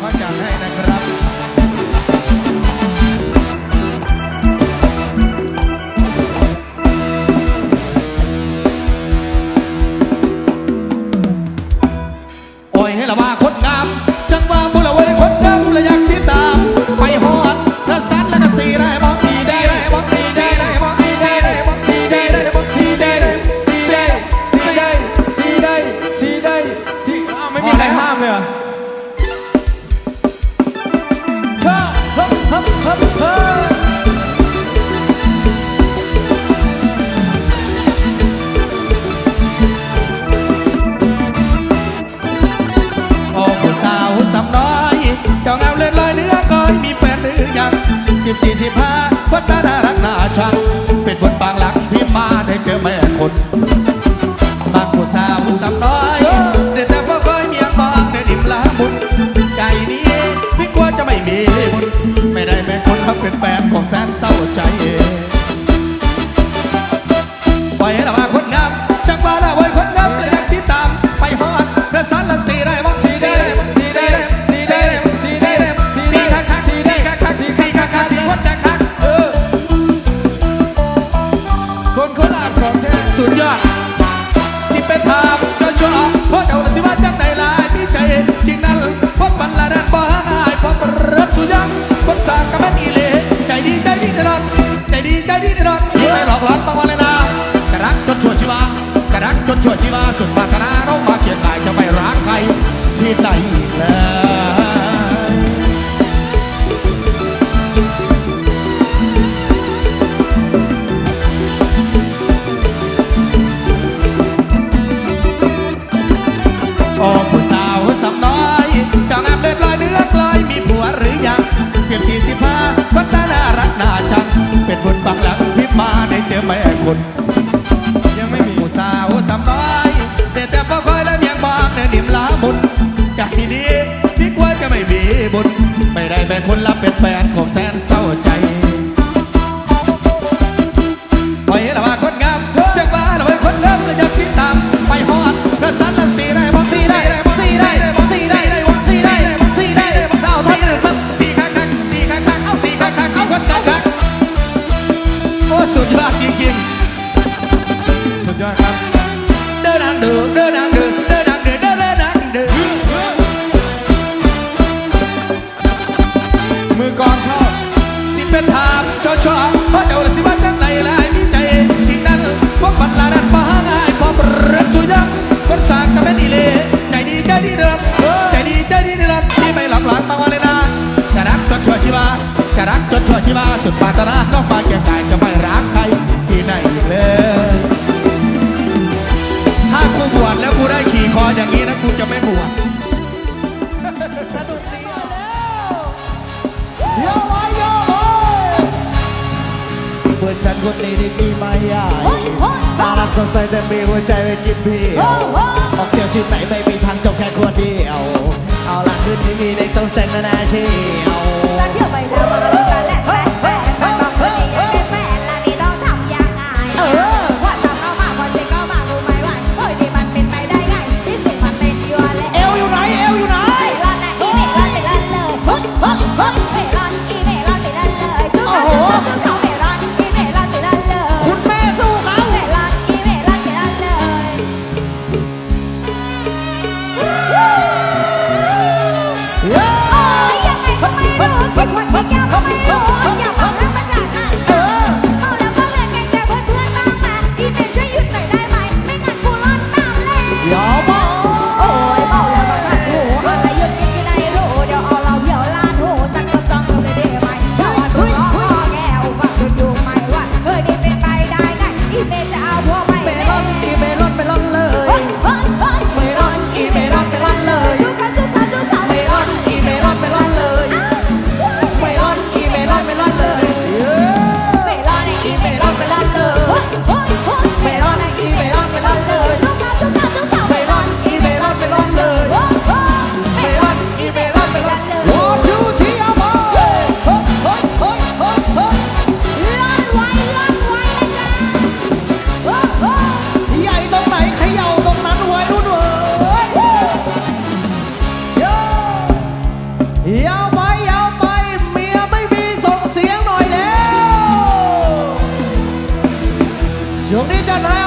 เขาจัดให้ะครับโอยให้ละว่าคนงาจังว่าวกเรว้คนงาและอยากสีตามไปหอดถ้สันแล้ก็สีได้บ่ สิบสี่สิบห้าคนตาน่ารักนาชังเป็นบนปางหลังพี่มาได้เจอแม่คนบางผู้สาวสำน้อยเด็ดแต่พ่อก้อยเมียบางแต่ดิมละมุนใจนี้ไม่กลัวจะไม่มีบุญไม่ได้แม่คนทักเป็นแฟนของแสนเศร้าใจาระวันนาจะรักจนชั่วชีวาจะรักจนชั่วชีวาสุดปรารถนาเรามาเกียดกายจะไปรักใครที่ไหน บนกะทีนี้พี่กว่าจะไม่มีบุญไม่ได้เป็นคนรับเป็นแฟนของแสนเศร้าใจ ดปรารนาต้องปาแก่กายจะไม่รักใครที่ไหนเลย ถ้ากูบวชแล้วกูได้ขี่คออย่างนี้นะกูจะไม่บวชสนุกดีเยอะไว้เยอะไว้เพื่อนฉันคนนี้ที่มีไม่ยาญ่น่ารักสดใสแต่มีหัวใจไว้กินเพียวออกเที่ยวที่ไหนไม่มีทางจบแค่คนเดียว เอาละคืนนี้มีในต้องเซ็นนาชี วงนี้จะดให้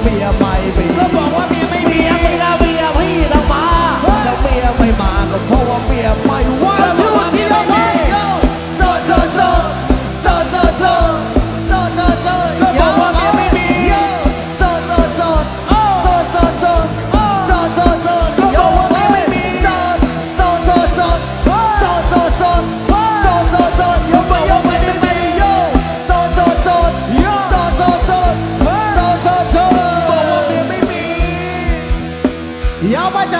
เมียไป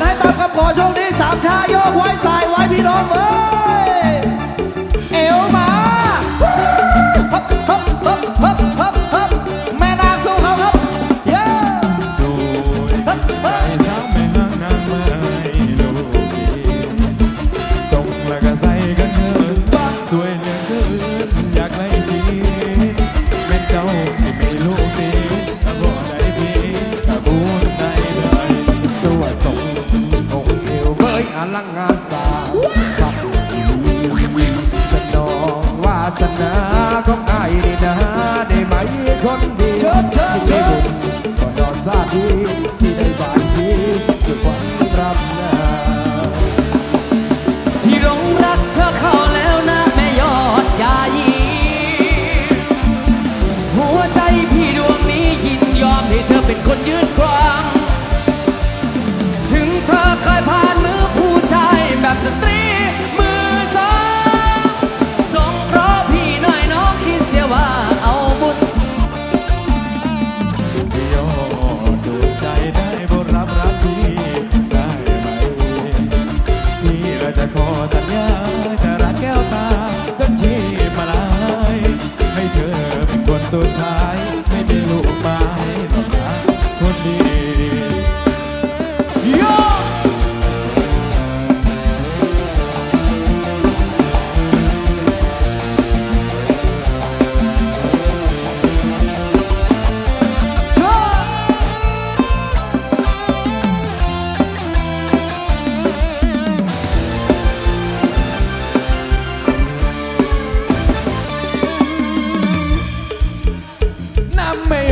ให้ตามคำขอโชคดีสามชายโยกไว้สายไว้พี่น้องเอ้ ขอสัญญาจะรักแก้วตาจนชีพมาลาย ให้เธอเป็นคนสุดท้าย amém.